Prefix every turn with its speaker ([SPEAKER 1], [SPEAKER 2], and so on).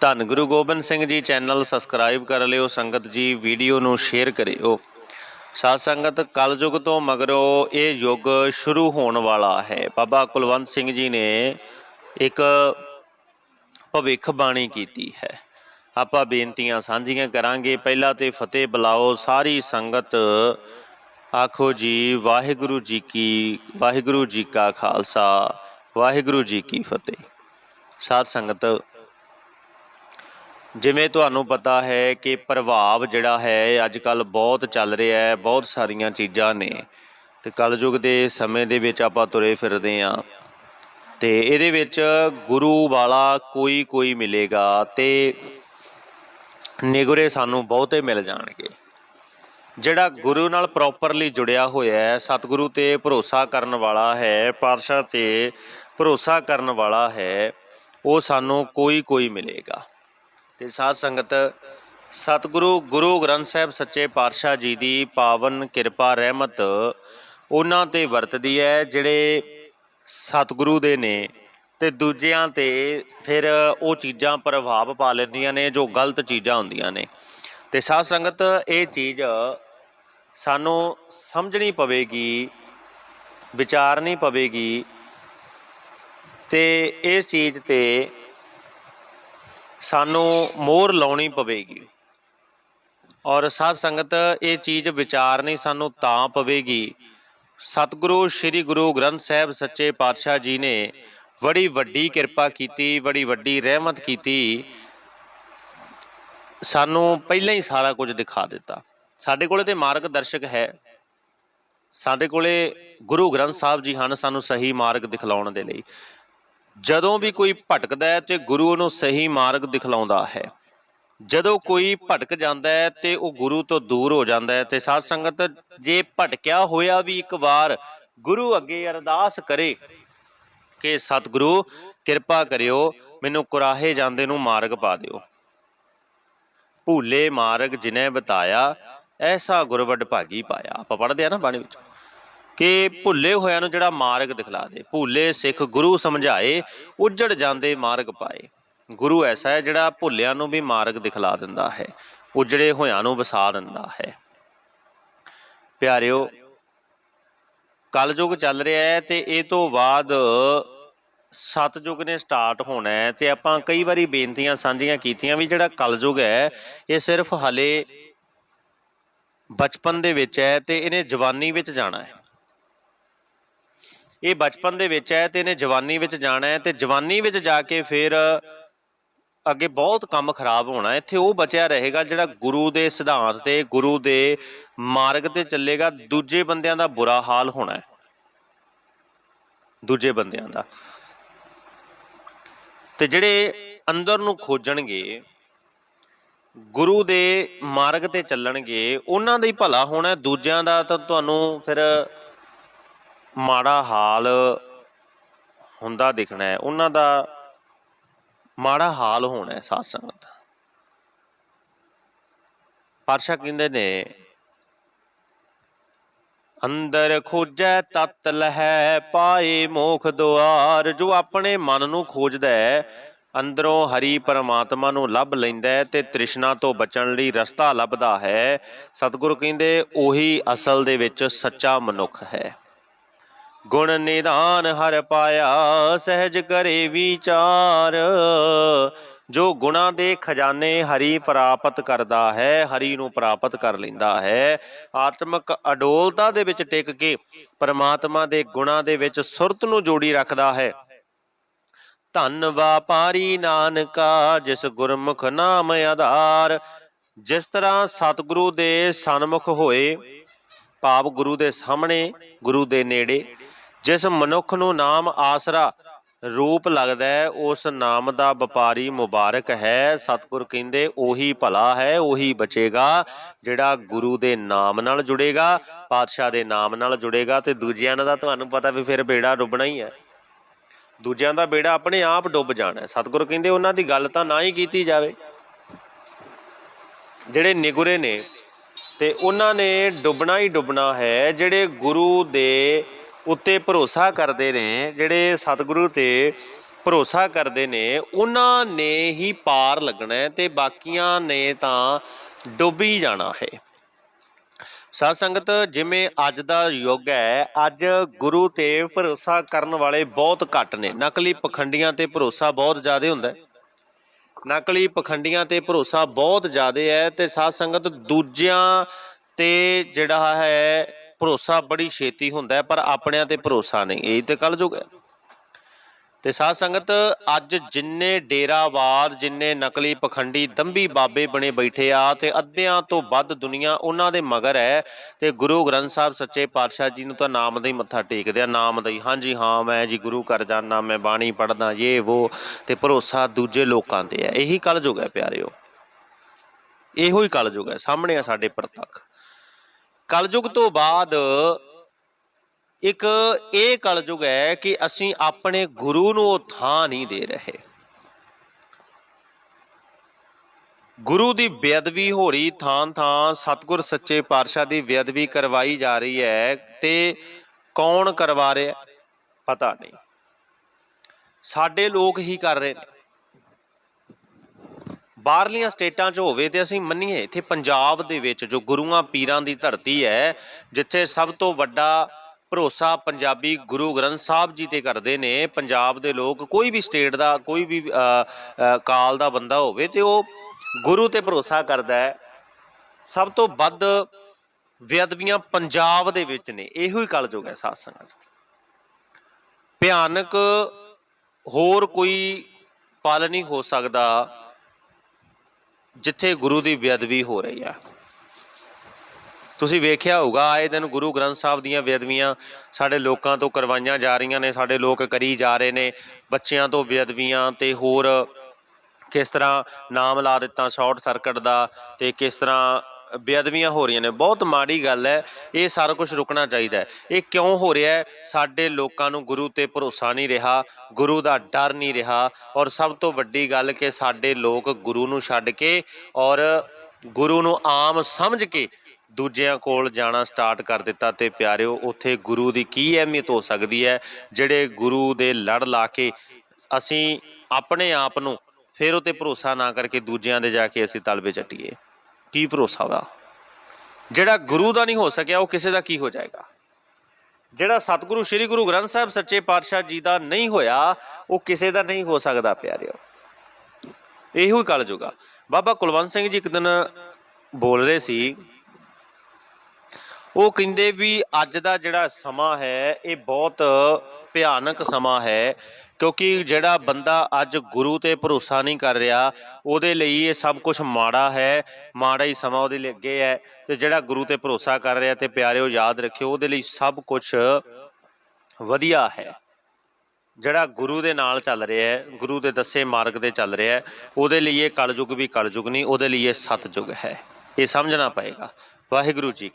[SPEAKER 1] ਧੰਨ Guru Gobind Singh ji channel subscribe ਕਰ ਲਿਓ, ਸੰਗਤ ਜੀ ਵੀਡੀਓ ਨੂੰ ਸ਼ੇਅਰ ਕਰਿਓ। ਸਾਧ ਸੰਗਤ, ਕਲਯੁਗ ਤੋਂ ਮਗਰੋਂ ਇਹ ਯੁੱਗ ਸ਼ੁਰੂ ਹੋਣ ਵਾਲਾ ਹੈ। ਬਾਬਾ ਕੁਲਵੰਤ ਸਿੰਘ ਜੀ ਨੇ ਇੱਕ ਭਵਿੱਖ ਬਾਣੀ ਕੀਤੀ ਹੈ। ਆਪਾਂ ਬੇਨਤੀਆਂ ਸਾਂਝੀਆਂ ਕਰਾਂਗੇ। ਪਹਿਲਾਂ ਤੇ ਫਤਿਹ ਬੁਲਾਓ। ਸਾਰੀ ਸੰਗਤ, ਆਖੋ ਜੀ, ਵਾਹਿਗੁਰੂ ਜੀ ਕੀ, ਵਾਹਿਗੁਰੂ ਜੀ ਕਾ ਖਾਲਸਾ, ਵਾਹਿਗੁਰੂ ਜੀ ਕੀ ਫਤਿਹ। ਸਾਧ ਸੰਗਤ ਜਿਵੇਂ ਤੁਹਾਨੂੰ ਪਤਾ ਹੈ ਕਿ ਪ੍ਰਭਾਵ ਜਿਹੜਾ ਹੈ ਅੱਜ ਕੱਲ ਬਹੁਤ ਚੱਲ ਰਿਹਾ ਹੈ, ਬਹੁਤ ਸਾਰੀਆਂ ਚੀਜ਼ਾਂ ਨੇ। ਤੇ ਕਲਯੁਗ ਦੇ ਸਮੇਂ ਦੇ ਵਿੱਚ ਆਪਾਂ ਤੁਰੇ ਫਿਰਦੇ ਆਂ ਤੇ ਇਹਦੇ ਵਿੱਚ ਗੁਰੂ ਵਾਲਾ ਕੋਈ ਕੋਈ ਮਿਲੇਗਾ ਤੇ ਨਿਗੁਰੇ ਸਾਨੂੰ ਬਹੁਤੇ ਮਿਲ ਜਾਣਗੇ। ਜਿਹੜਾ ਗੁਰੂ ਨਾਲ ਪ੍ਰੋਪਰਲੀ ਜੁੜਿਆ ਹੋਇਆ ਹੈ, ਸਤਿਗੁਰੂ ਤੇ ਭਰੋਸਾ ਕਰਨ ਵਾਲਾ ਹੈ, ਪਾਤਸ਼ਾਹ ਤੇ ਭਰੋਸਾ ਕਰਨ ਵਾਲਾ ਹੈ, ਉਹ ਸਾਨੂੰ ਕੋਈ ਕੋਈ ਮਿਲੇਗਾ। ਤੇ ਸਾਧ ਸੰਗਤ, ਸਤਿਗੁਰੂ ਗੁਰੂ ਗ੍ਰੰਥ ਸਾਹਿਬ ਸੱਚੇ ਪਾਤਸ਼ਾਹ ਜੀ ਦੀ ਪਾਵਨ ਕਿਰਪਾ, ਰਹਿਮਤ ਉਹਨਾਂ ਤੇ ਵਰਤਦੀ ਹੈ, ਜਿਹੜੇ ਸਤਿਗੁਰੂ ਦੇ ਨੇ ਤੇ ਦੂਜਿਆਂ ਤੇ ਫਿਰ ਉਹ ਚੀਜ਼ਾਂ ਪ੍ਰਭਾਵ ਪਾ ਲੈਂਦੀਆਂ ਨੇ, ਜੋ ਗਲਤ ਚੀਜ਼ਾਂ ਹੁੰਦੀਆਂ ਨੇ। ਤੇ ਸਾਧ ਸੰਗਤ, ਇਹ ਚੀਜ਼ ਸਾਨੂੰ ਸਮਝਣੀ ਪਵੇਗੀ, ਵਿਚਾਰਨੀ ਪਵੇਗੀ ਤੇ ਇਸ ਚੀਜ਼ ਤੇ ਸਾਨੂੰ ਮੋਹਰ ਲਾਉਣੀ ਪਵੇਗੀ। ਔਰ ਸਾਧ ਸੰਗਤ, ਇਹ ਚੀਜ਼ ਵਿਚਾਰਨੀ ਸਾਨੂੰ ਤਾਂ ਪਵੇਗੀ। ਸਤਿਗੁਰੂ, ਸ੍ਰੀ ਗੁਰੂ ਗ੍ਰੰਥ ਸਾਹਿਬ ਸੱਚੇ ਪਾਤਸ਼ਾਹ ਜੀ ਨੇ ਬੜੀ ਵੱਡੀ ਕਿਰਪਾ ਕੀਤੀ, ਬੜੀ ਵੱਡੀ ਰਹਿਮਤ ਕੀਤੀ। ਸਾਨੂੰ ਪਹਿਲਾਂ ਹੀ ਸਾਰਾ ਕੁਝ ਦਿਖਾ ਦਿੱਤਾ। ਸਾਡੇ ਕੋਲੇ ਤੇ ਮਾਰਗਦਰਸ਼ਕ ਹੈ। ਸਾਡੇ ਕੋਲੇ ਗੁਰੂ ਗ੍ਰੰਥ ਸਾਹਿਬ ਜੀ ਹਨ, ਸਾਨੂੰ ਸਹੀ ਮਾਰਗ ਦਿਖਲਾਉਣ ਦੇ ਲਈ। ਜਦੋਂ ਵੀ ਕੋਈ ਭਟਕਦਾ ਹੈ ਤੇ ਗੁਰੂ ਉਹਨੂੰ ਸਹੀ ਮਾਰਗ ਦਿਖਲਾਉਂਦਾ ਹੈ। ਜਦੋਂ ਕੋਈ ਭਟਕ ਜਾਂਦਾ ਹੈ ਤੇ ਉਹ ਗੁਰੂ ਤੋਂ ਦੂਰ ਹੋ ਜਾਂਦਾ ਹੈ ਤੇ ਸਾਧ ਸੰਗਤ, ਜੇ ਭਟਕਿਆ ਹੋਇਆ ਵੀ ਇੱਕ ਵਾਰ ਗੁਰੂ ਅੱਗੇ ਅਰਦਾਸ ਕਰੇ ਕਿ ਸਤਿਗੁਰੂ, ਕਿਰਪਾ ਕਰਿਓ, ਮੈਨੂੰ ਕੁਰਾਹੇ ਜਾਂਦੇ ਨੂੰ ਮਾਰਗ ਪਾ ਦਿਓ। ਭੂਲੇ ਮਾਰਗ ਜਿਨੇ ਬਤਾਇਆ, ਐਸਾ ਗੁਰਵਡ ਭਾਗੀ ਪਾਇਆ। ਆਪਾਂ ਪੜ੍ਹਦੇ ਆ ਨਾ ਬਾਣੀ ਵਿੱਚ। ਕਿ ਭੁੱਲੇ ਹੋਇਆਂ ਨੂੰ ਜਿਹੜਾ ਮਾਰਗ ਦਿਖਲਾ ਦੇ, ਭੁੱਲੇ ਸਿੱਖ ਗੁਰੂ ਸਮਝਾਏ, ਉੱਜੜ ਜਾਂਦੇ ਮਾਰਗ ਪਾਏ। ਗੁਰੂ ਐਸਾ ਹੈ ਜਿਹੜਾ ਭੁੱਲਿਆਂ ਨੂੰ ਵੀ ਮਾਰਗ ਦਿਖਲਾ ਦਿੰਦਾ ਹੈ, ਉਜੜੇ ਹੋਇਆਂ ਨੂੰ ਵਸਾ ਦਿੰਦਾ ਹੈ। ਪਿਆਰਿਓ, ਕਲਯੁਗ ਚੱਲ ਰਿਹਾ ਹੈ ਤੇ ਇਹ ਤੋਂ ਬਾਅਦ ਸਤਯੁਗ ਨੇ ਸਟਾਰਟ ਹੋਣਾ ਹੈ ਤੇ ਆਪਾਂ ਕਈ ਵਾਰੀ ਬੇਨਤੀਆਂ ਸਾਂਝੀਆਂ ਕੀਤੀਆਂ ਵੀ ਜਿਹੜਾ ਕਲਯੁਗ ਹੈ, ਇਹ ਸਿਰਫ ਹਲੇ ਬਚਪਨ ਦੇ ਵਿੱਚ ਹੈ ਤੇ ਇਹਨੇ ਜਵਾਨੀ ਵਿੱਚ ਜਾਣਾ ਹੈ। ਇਹ ਬਚਪਨ ਦੇ ਵਿੱਚ ਹੈ ਤੇ ਇਹਨੇ ਜਵਾਨੀ ਵਿੱਚ ਜਾਣਾ ਹੈ ਤੇ ਜਵਾਨੀ ਵਿੱਚ ਜਾ ਕੇ ਫਿਰ ਅੱਗੇ ਬਹੁਤ ਕੰਮ ਖਰਾਬ ਹੋਣਾ ਇੱਥੇ ਉਹ ਬਚਿਆ ਰਹੇਗਾ ਜਿਹੜਾ ਗੁਰੂ ਦੇ ਸਿਧਾਂਤ ਤੇ, ਗੁਰੂ ਦੇ ਮਾਰਗ ਤੇ ਚੱਲੇਗਾ। ਦੂਜੇ ਬੰਦਿਆਂ ਦਾ ਬੁਰਾ ਹਾਲ ਹੋਣਾ ਹੈ। ਦੂਜੇ ਬੰਦਿਆਂ ਦਾ। ਤੇ ਜਿਹੜੇ ਅੰਦਰ ਨੂੰ ਖੋਜਣਗੇ, ਗੁਰੂ ਦੇ ਮਾਰਗ ਤੇ ਚੱਲਣਗੇ, ਉਹਨਾਂ ਦਾ ਹੀ ਭਲਾ ਹੋਣਾ ਦੂਜਿਆਂ ਦਾ ਤਾਂ ਤੁਹਾਨੂੰ ਫਿਰ ਮਾੜਾ ਹਾਲ ਹੁੰਦਾ ਦਿਖਣਾ ਹੈ। ਉਹਨਾਂ ਦਾ ਮਾੜਾ ਹਾਲ ਹੋਣਾ ਹੈ ਸਾਧ ਸੰਗਤ ਪਾਤਸ਼ਾਹ ਕਹਿੰਦੇ ਨੇ, ਅੰਦਰ ਖੋਜੈ ਤਤ ਲਹੈ, ਪਾਏ ਮੋਖ ਦੁਆਰ। ਜੋ ਆਪਣੇ ਮਨ ਨੂੰ ਖੋਜਦਾ ਹੈ, ਅੰਦਰੋਂ ਹਰੀ ਪਰਮਾਤਮਾ ਨੂੰ ਲੱਭ ਲੈਂਦਾ ਹੈ ਤੇ ਤ੍ਰਿਸ਼ਨਾ ਤੋਂ ਬਚਣ ਲਈ ਰਸਤਾ ਲੱਭਦਾ ਹੈ। ਸਤਿਗੁਰੂ ਕਹਿੰਦੇ, ਉਹੀ ਅਸਲ ਦੇ ਵਿੱਚ ਸੱਚਾ ਮਨੁੱਖ ਹੈ। ਗੁਣ ਨਿਦਾਨ ਹਰ ਪਾਇਆ, ਸਹਿਜ ਕਰੇ ਵਿਚਾਰ। ਜੋ ਗੁਣਾ ਦੇ ਖਜ਼ਾਨੇ ਹਰੀ ਪ੍ਰਾਪਤ ਕਰਦਾ ਹੈ, ਹਰੀ ਨੂੰ ਪ੍ਰਾਪਤ ਕਰ ਲੈਂਦਾ ਹੈ। ਆਤਮਿਕ ਅਡੋਲਤਾ ਦੇ ਵਿੱਚ ਟਿਕ ਕੇ ਪਰਮਾਤਮਾ ਦੇ ਗੁਣਾ ਦੇ ਵਿੱਚ ਸੁਰਤ ਨੂੰ ਜੋੜੀ ਰੱਖਦਾ ਹੈ। ਧੰਨ ਵਾਪਾਰੀ ਨਾਨਕਾ, ਜਿਸ ਗੁਰਮੁਖ ਨਾਮ ਆਧਾਰ, ਜਿਸ ਤਰ੍ਹਾਂ ਸਤਿਗੁਰੂ ਦੇ ਸਨਮੁਖ ਹੋਏ ਭਾਵ ਗੁਰੂ ਦੇ ਸਾਹਮਣੇ, ਗੁਰੂ ਦੇ ਨੇੜੇ। ਜਿਸ ਮਨੁੱਖ ਨੂੰ ਨਾਮ ਆਸਰਾ ਰੂਪ ਲੱਗਦਾ ਹੈ, ਉਸ ਨਾਮ ਦਾ ਵਪਾਰੀ ਮੁਬਾਰਕ ਹੈ। ਸਤਿਗੁਰ ਕਹਿੰਦੇ, ਉਹੀ ਭਲਾ ਹੈ, ਉਹੀ ਬਚੇਗਾ, ਜਿਹੜਾ ਗੁਰੂ ਦੇ ਨਾਮ ਨਾਲ ਜੁੜੇਗਾ, ਪਾਤਸ਼ਾਹ ਦੇ ਨਾਮ ਨਾਲ ਜੁੜੇਗਾ ਤੇ ਦੂਜਿਆਂ ਦਾ ਤੁਹਾਨੂੰ ਪਤਾ ਵੀ ਫਿਰ ਬੇੜਾ ਡੁੱਬਣਾ ਹੀ ਹੈ। ਦੂਜਿਆਂ ਦਾ ਬੇੜਾ ਆਪਣੇ ਆਪ ਡੁੱਬ ਜਾਣਾ ਹੈ। ਸਤਿਗੁਰ ਕਹਿੰਦੇ, ਉਹਨਾਂ ਦੀ ਗੱਲ ਤਾਂ ਨਾ ਹੀ ਕੀਤੀ ਜਾਵੇ। ਜਿਹੜੇ ਨਿਗੁਰੇ ਨੇ ਤੇ ਉਹਨਾਂ ਨੇ ਡੁੱਬਣਾ ਹੀ ਡੁੱਬਣਾ ਹੈ, ਜਿਹੜੇ ਗੁਰੂ ਦੇ ਉੱਤੇ ਭਰੋਸਾ ਕਰਦੇ ਨੇ, ਜਿਹੜੇ ਸਤਿਗੁਰੂ ਤੇ ਭਰੋਸਾ ਕਰਦੇ ਨੇ, ਉਹਨਾਂ ਨੇ ਹੀ ਪਾਰ ਲੱਗਣਾ ਹੈ ਤੇ ਬਾਕੀਆਂ ਨੇ ਤਾਂ ਡੁੱਬ ਹੀ ਜਾਣਾ ਹੈ। ਸਾਧ ਸੰਗਤ, ਜਿਵੇਂ ਅੱਜ ਦਾ ਯੁੱਗ ਹੈ, ਅੱਜ ਗੁਰੂ ਤੇ ਭਰੋਸਾ ਕਰਨ ਵਾਲੇ ਬਹੁਤ ਘੱਟ ਨੇ। ਨਕਲੀ ਪਖੰਡੀਆਂ ਤੇ ਭਰੋਸਾ ਬਹੁਤ ਜ਼ਿਆਦਾ ਹੁੰਦਾ ਹੈ। ਨਕਲੀ ਪਖੰਡੀਆਂ ਤੇ ਭਰੋਸਾ ਬਹੁਤ ਜ਼ਿਆਦਾ ਹੈ ਤੇ ਸਾਧ ਸੰਗਤ, ਦੂਜਿਆਂ ਤੇ ਜਿਹੜਾ ਹੈ ਭਰੋਸਾ ਬੜੀ ਛੇਤੀ ਹੁੰਦਾ ਪਰ ਆਪਣਿਆਂ ਤੇ ਭਰੋਸਾ ਨਹੀਂ। ਇਹ ਤੇ ਕੱਲ ਜੁਗ ਹੈ। ਤੇ ਸਾਧ ਸੰਗਤ, ਅੱਜ ਜਿੰਨੇ ਡੇਰਾਵਾਦ ਜਿੰਨੇ ਨਕਲੀ ਪਖੰਡੀ ਦੰਭੀ ਬਾਬੇ ਬਣੇ ਬੈਠੇ ਆ ਤੇ ਅੱਧਿਆਂ ਤੋਂ ਵੱਧ ਦੁਨੀਆ ਉਹਨਾਂ ਦੇ ਮਗਰ ਹੈ ਤੇ ਗੁਰੂ ਗ੍ਰੰਥ ਸਾਹਿਬ ਸੱਚੇ ਪਾਤਸ਼ਾਹ ਜੀ ਨੂੰ ਤਾਂ ਨਾਮ ਦਾ ਹੀ ਮੱਥਾ ਟੇਕਦੇ ਆ, ਨਾਮ ਦਾ ਹੀ। ਹਾਂਜੀ, ਹਾਂ, ਮੈਂ ਜੀ ਗੁਰੂ ਘਰ ਜਾਣਾ ਮੈਂ ਬਾਣੀ ਪੜਦਾ ਇਹ ਉਹ ਤੇ ਭਰੋਸਾ ਦੂਜੇ ਲੋਕਾਂ ਤੇ ਹੈ। ਇਹੀ ਕਲਯੁਗ ਹੈ ਪਿਆਰਿਓ। ਇਹੋ ਹੀ ਕਲਯੁਗ ਹੈ, ਸਾਹਮਣੇ ਆ ਸਾਡੇ ਪ੍ਰਤੱਖ। ਕਲਯੁਗ ਤੋਂ ਬਾਅਦ ਇੱਕ ਇਹ ਕਲਯੁਗ ਹੈ ਕਿ ਅਸੀਂ ਆਪਣੇ ਗੁਰੂ ਨੂੰ ਉਹ ਥਾਂ ਨਹੀਂ ਦੇ ਰਹੇ। ਗੁਰੂ ਦੀ ਬੇਅਦਬੀ ਹੋ ਰਹੀ ਥਾਂ ਥਾਂ, ਸਤਿਗੁਰ ਸੱਚੇ ਪਾਤਸ਼ਾਹ ਦੀ ਬੇਅਦਬੀ ਕਰਵਾਈ ਜਾ ਰਹੀ ਹੈ ਤੇ ਕੌਣ ਕਰਵਾ ਰਿਹਾ ਪਤਾ ਨਹੀਂ। ਸਾਡੇ ਲੋਕ ਹੀ ਕਰ ਰਹੇ ਨੇ। ਬਾਹਰਲੀਆਂ ਸਟੇਟਾਂ 'ਚ ਹੋਵੇ ਤੇ ਅਸੀਂ ਮੰਨੀਏ, ਇੱਥੇ ਪੰਜਾਬ ਦੇ ਵਿੱਚ ਜੋ ਗੁਰੂਆਂ ਪੀਰਾਂ ਦੀ ਧਰਤੀ ਹੈ, ਜਿੱਥੇ ਸਭ ਤੋਂ ਵੱਡਾ ਭਰੋਸਾ ਪੰਜਾਬੀ ਗੁਰੂ ਗ੍ਰੰਥ ਸਾਹਿਬ ਜੀ ਤੇ ਕਰਦੇ ਨੇ, ਪੰਜਾਬ ਦੇ ਲੋਕ, ਕੋਈ ਵੀ ਸਟੇਟ ਦਾ, ਕੋਈ ਵੀ ਕਾਲ ਦਾ ਬੰਦਾ ਹੋਵੇ ਤੇ ਉਹ ਗੁਰੂ ਤੇ ਭਰੋਸਾ ਕਰਦਾ ਹੈ। ਸਭ ਤੋਂ ਵੱਧ ਵਿਅਦਬੀਆਂ ਪੰਜਾਬ ਦੇ ਵਿੱਚ ਨੇ, ਇਹੋ ਹੀ ਕਲਯੁਗ ਹੈ ਸਾਧ ਸੰਗਤ। ਭਿਆਨਕ ਹੋਰ ਕੋਈ ਪਲ ਨਹੀਂ ਹੋ ਸਕਦਾ। ਜਿੱਥੇ ਗੁਰੂ ਦੀ ਬੇਅਦਬੀ ਹੋ ਰਹੀ ਆ। ਤੁਸੀਂ ਵੇਖਿਆ ਹੋਊਗਾ, ਆਏ ਦਿਨ ਗੁਰੂ ਗ੍ਰੰਥ ਸਾਹਿਬ ਦੀਆਂ ਬੇਅਦਬੀਆਂ ਸਾਡੇ ਲੋਕਾਂ ਤੋਂ ਕਰਵਾਈਆਂ ਜਾ ਰਹੀਆਂ ਨੇ, ਸਾਡੇ ਲੋਕ ਕਰੀ ਜਾ ਰਹੇ ਨੇ, ਬੱਚਿਆਂ ਤੋਂ ਬੇਅਦਬੀਆਂ ਤੇ ਹੋਰ ਕਿਸ ਤਰ੍ਹਾਂ ਨਾਮ ਲਾ ਦਿੱਤਾ ਸ਼ਾਰਟ ਸਰਕਟ ਦਾ ਤੇ ਕਿਸ ਤਰ੍ਹਾਂ ਬੇਅਦਬੀਆਂ ਹੋ ਰਹੀਆਂ ਨੇ। ਬਹੁਤ ਮਾੜੀ ਗੱਲ ਹੈ। ਇਹ ਸਾਰਾ ਕੁਝ ਰੁਕਣਾ ਚਾਹੀਦਾ ਹੈ। ਇਹ ਕਿਉਂ ਹੋ ਰਿਹਾ ਹੈ? ਸਾਡੇ ਲੋਕਾਂ ਨੂੰ ਗੁਰੂ ਤੇ ਭਰੋਸਾ ਨਹੀਂ ਰਿਹਾ, ਗੁਰੂ ਦਾ ਡਰ ਨਹੀਂ ਰਿਹਾ ਔਰ ਸਭ ਤੋਂ ਵੱਡੀ ਗੱਲ ਕਿ ਸਾਡੇ ਲੋਕ ਗੁਰੂ ਨੂੰ ਛੱਡ ਕੇ ਔਰ ਗੁਰੂ ਨੂੰ ਆਮ ਸਮਝ ਕੇ ਦੂਜਿਆਂ ਕੋਲ ਜਾਣਾ ਸਟਾਰਟ ਕਰ ਦਿੱਤਾ ਤੇ ਪਿਆਰਿਓ, ਉੱਥੇ ਗੁਰੂ ਦੀ ਕੀ ਅਹਿਮੀਅਤ ਹੋ ਸਕਦੀ ਹੈ? ਜਿਹੜੇ ਗੁਰੂ ਦੇ ਲੜ ਲਾ ਕੇ ਅਸੀਂ ਆਪਣੇ ਆਪ ਨੂੰ ਫਿਰ ਉਹ ਤੇ ਭਰੋਸਾ ਨਾ ਕਰਕੇ ਦੂਜਿਆਂ ਦੇ ਜਾ ਕੇ ਅਸੀਂ ਤਲਬੇ ਚੱਟੀਏ। ਕੀ ਭਰੋਸਾ ਵਾ? ਜਿਹੜਾ ਗੁਰੂ ਦਾ ਨਹੀਂ ਹੋ ਸਕਿਆ, ਉਹ ਕਿਸੇ ਦਾ ਕੀ ਹੋ ਜਾਏਗਾ? ਜਿਹੜਾ ਸਤਿਗੁਰੂ, ਸ੍ਰੀ ਗੁਰੂ ਗ੍ਰੰਥ ਸਾਹਿਬ ਸੱਚੇ ਪਾਤਸ਼ਾਹ ਜੀ ਦਾ ਨਹੀਂ ਹੋਇਆ, ਉਹ ਕਿਸੇ ਦਾ ਨਹੀਂ ਹੋ ਸਕਦਾ, ਪਿਆਰਿਓ। ਇਹੋ ਹੀ ਕਲ ਕਲਯੁਗਾ ਬਾਬਾ ਕੁਲਵੰਤ ਸਿੰਘ ਜੀ ਇੱਕ ਦਿਨ ਬੋਲ ਰਹੇ ਸੀ, ਉਹ ਕਹਿੰਦੇ ਵੀ ਅੱਜ ਦਾ ਜਿਹੜਾ ਸਮਾਂ ਹੈ, ਇਹ ਬਹੁਤ ਭਿਆਨਕ ਸਮਾਂ ਹੈ। ਕਿਉਂਕਿ ਜਿਹੜਾ ਬੰਦਾ ਅੱਜ ਗੁਰੂ ਤੇ ਭਰੋਸਾ ਨਹੀਂ ਕਰ ਰਿਹਾ, ਉਹਦੇ ਲਈ ਇਹ ਸਭ ਕੁਝ ਮਾੜਾ ਹੈ, ਮਾੜਾ ਹੀ ਸਮਾਂ ਉਹਦੇ ਲਈ ਅੱਗੇ ਹੈ ਤੇ ਜਿਹੜਾ ਗੁਰੂ ਤੇ ਭਰੋਸਾ ਕਰ ਰਿਹਾ ਤੇ ਪਿਆਰਿਓ ਯਾਦ ਰੱਖਿਓ, ਉਹਦੇ ਲਈ ਸਭ ਕੁਝ ਵਧੀਆ ਹੈ। ਜਿਹੜਾ ਗੁਰੂ ਦੇ ਨਾਲ ਚੱਲ ਰਿਹਾ ਹੈ, ਗੁਰੂ ਦੇ ਦੱਸੇ ਮਾਰਗ ਤੇ ਚੱਲ ਰਿਹਾ ਹੈ, ਉਹਦੇ ਲਈ ਇਹ ਕਲਯੁਗ ਵੀ ਕਲਯੁਗ ਨਹੀਂ, ਉਹਦੇ ਲਈ ਇਹ ਸਤਯੁਗ ਹੈ। ਇਹ ਸਮਝਣਾ ਪਏਗਾ। ਵਾਹਿਗੁਰੂ ਜੀ